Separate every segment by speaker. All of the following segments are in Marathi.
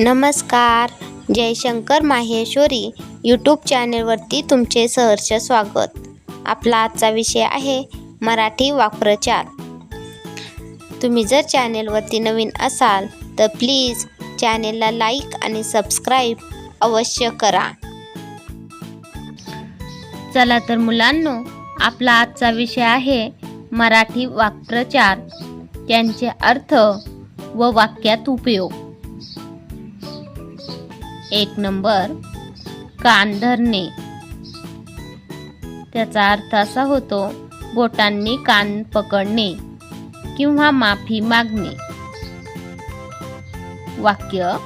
Speaker 1: नमस्कार. जयशंकर माहेश्वरी यूट्यूब चॅनेलवरती तुमचे सहर्ष स्वागत. आपला आजचा विषय आहे मराठी वाक्प्रचार. तुम्ही जर चॅनेलवरती नवीन असाल तर प्लीज चॅनेलला लाईक आणि सबस्क्राईब अवश्य करा. चला तर मुलांनो आपला आजचा विषय आहे मराठी वाक्प्रचार. त्यांचे अर्थ व वाक्यात उपयोग. एक नंबर. कान धरणे त्याचा अर्थ असा होतो बोटांनी कान पकडणे किंवा माफी मागणे. वाक्य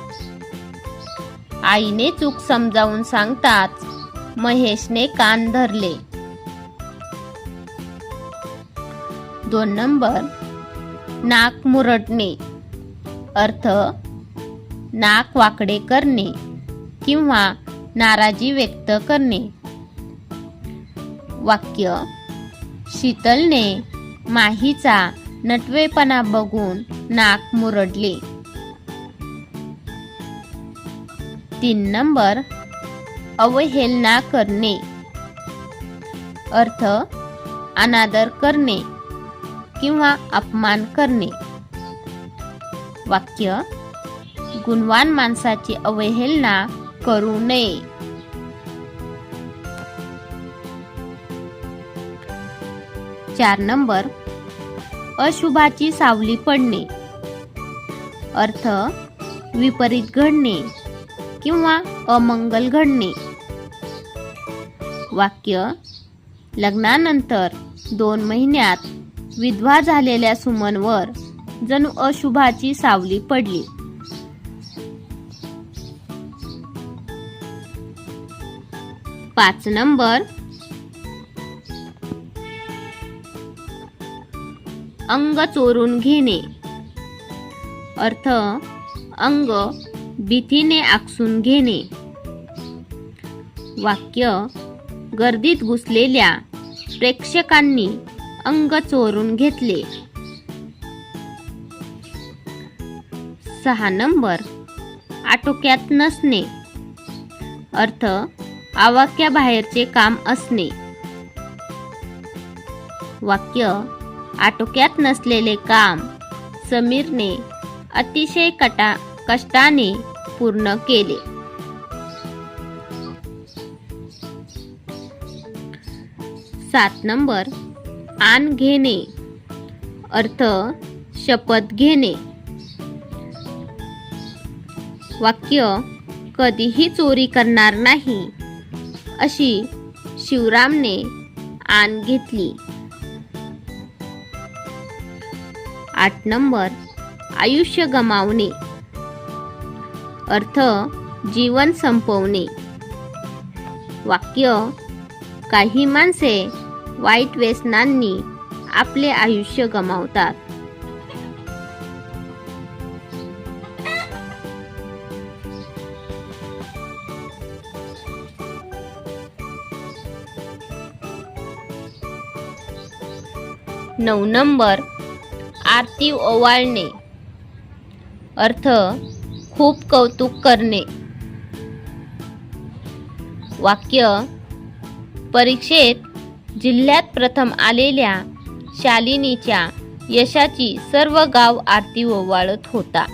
Speaker 1: आईने चूक समजावून सांगताच महेशने कान धरले. दोन नंबर नाक मुरटणे अर्थ नाक वाकडे करणे. किंवा नाराजी व्यक्त करणे. वाक्य शीतलने माहीचा नटवेपणा बघून नाक मुरडले. तीन नंबर अवहेलना करणे. अर्थ अनादर करणे किंवा अपमान करणे. वाक्य गुणवान माणसाची अवहेलना करू नये. चार नंबर अशुभाची सावली पडणे. अर्थ विपरीत घडणे किंवा अमंगल घडणे. वाक्य लग्नानंतर दोन महिन्यात विधवा झालेल्या सुमनवर जणू अशुभाची सावली पडली. पाच नंबर. अंग चोरून घेणे. अर्थ अंग भीतीने आकसून घेणे. वाक्य गर्दीत घुसलेल्या प्रेक्षकांनी अंग चोरून घेतले. सहा नंबर आटोक्यात नसणे. अर्थ आवाक्याबाहेरचे काम असणे. वाक्य आटोक्यात नसलेले काम समीरने अतिशय कटा कष्टाने पूर्ण केले. सात नंबर आण घेणे. अर्थ शपथ घेणे. वाक्य कधीही चोरी करणार नाही. अशी शिवरामने आण घेतली. आठ नंबर आयुष्य गमावणे. अर्थ जीवन संपवणे. वाक्य काही माणसे वाईट व्यसनांनी आपले आयुष्य गमावतात. नऊ नंबर आरती ओवाळणे. अर्थ खूप कौतुक करणे. वाक्य परीक्षेत जिल्ह्यात प्रथम आलेल्या शालिनीच्या यशाची सर्व गाव आरती ओवाळत होता.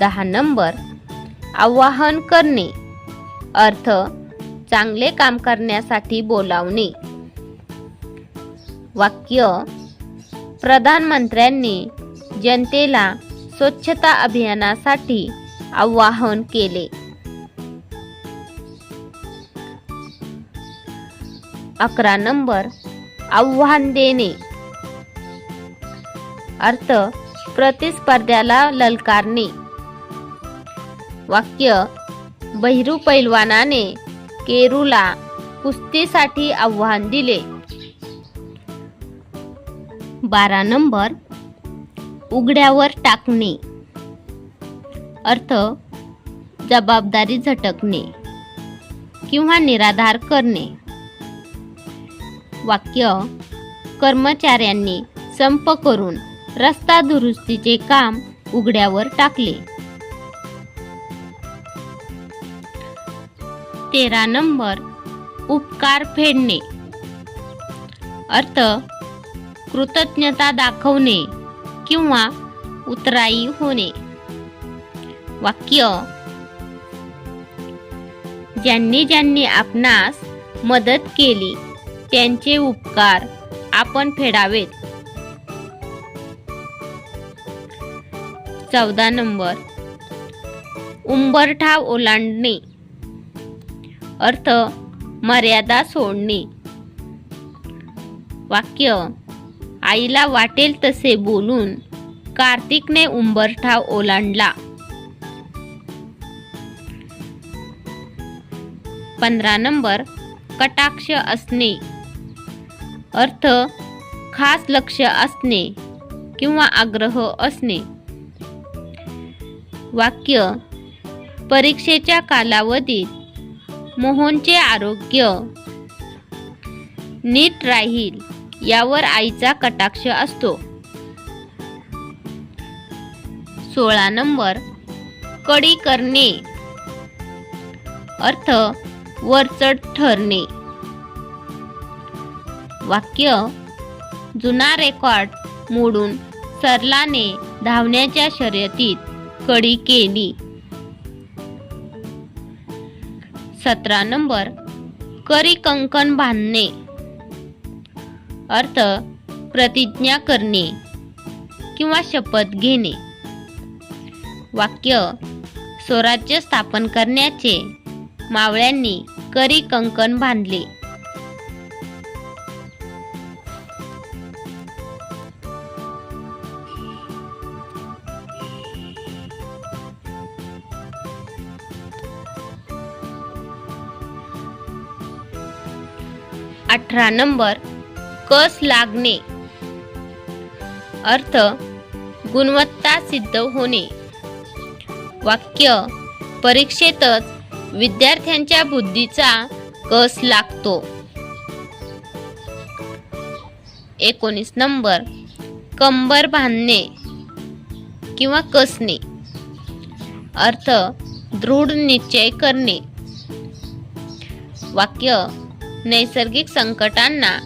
Speaker 1: दहा नंबर आवाहन करणे. अर्थ चांगले काम करण्यासाठी बोलावणे. वाक्य. प्रधानमंत्र्यांनी जनतेला स्वच्छता अभियानासाठी आवाहन केले. अकरा नंबर. आव्हान देणे. अर्थ. प्रतिस्पर्ध्याला ललकारणे. वाक्य. बहिरू पैलवानाने केरूला कुस्तीसाठी आव्हान दिले. बारा नंबर उघड्यावर टाकणे. अर्थ जबाबदारी झटकणे किंवा निराधार करणे. वाक्य कर्मचाऱ्यांनी संप करून रस्ता दुरुस्तीचे काम उघड्यावर टाकले. तेरा नंबर उपकार फेडणे. अर्थ कृतज्ञता दाखवणे किंवा उतराई होणे. वाक्य ज्यांनी ज्यांनी आपणास मदत केली त्यांचे उपकार आपण फेडावेत. चौदा नंबर उंबरठा ओलांडणे. अर्थ मर्यादा सोडणे. वाक्य आईला वाटेल तसे बोलून कार्तिकने उंबरठाव ओलांडला. पंधरा नंबर कटाक्ष असणे. अर्थ खास लक्ष असणे किंवा आग्रह असणे. वाक्य परीक्षेच्या कालावधीत मोहनचे आरोग्य. नीट राहील यावर आईचा कटाक्ष असतो. सोळा नंबर कडी करणे. अर्थ वरचढ ठरणे. वाक्य जुना रेकॉर्ड मोडून सरलाने धावण्याच्या शर्यतीत कडी केली. सतरा नंबर. करी कंकण बांधणे. अर्थ प्रतिज्ञा करणे किंवा शपथ घेणे. वाक्य स्वराज्य स्थापन करण्याचे मावळ्यांनी करी कंकण बांधले. अठरा नंबर कस लागणे? अर्थ गुणवत्ता सिद्ध होणे. वाक्य परीक्षेतच विद्यार्थ्यांच्या बुद्धीचा कस लागतो? एकोणीस नंबर कंबर बांधणे किंवा कसणे? अर्थ दृढ निश्चय करणे. वाक्य नैसर्गिक संकटांना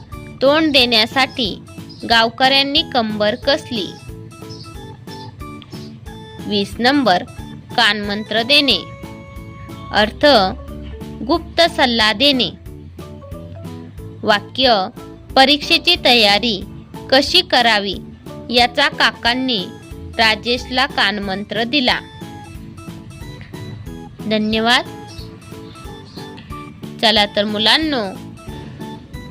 Speaker 1: तोंड देण्यासाठी गावकऱ्यांनी कंबर कसली? वीस नंबर कानमंत्र देणे. अर्थ गुप्त सल्ला देणे. वाक्य परीक्षेची तयारी कशी करावी याचा काकांनी राजेशला कानमंत्र दिला. धन्यवाद. चला तर मुलांनो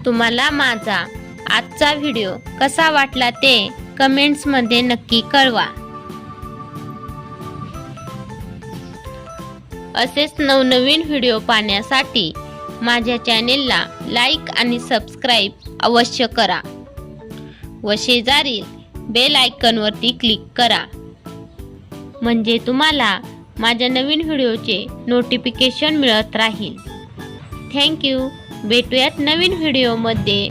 Speaker 1: तुम्हाला माझा आजचा व्हिडिओ कसा वाटला ते कमेंट्समध्ये नक्की कळवा. असेच नवनवीन व्हिडिओ पाहण्यासाठी माझ्या चॅनेलला लाईक आणि सबस्क्राईब अवश्य करा. व शेजारील बेल आयकनवरती क्लिक करा. म्हणजे तुम्हाला माझ्या नवीन व्हिडिओचे नोटिफिकेशन मिळत राहील. थँक्यू भेटूयात नवीन व्हिडिओमध्ये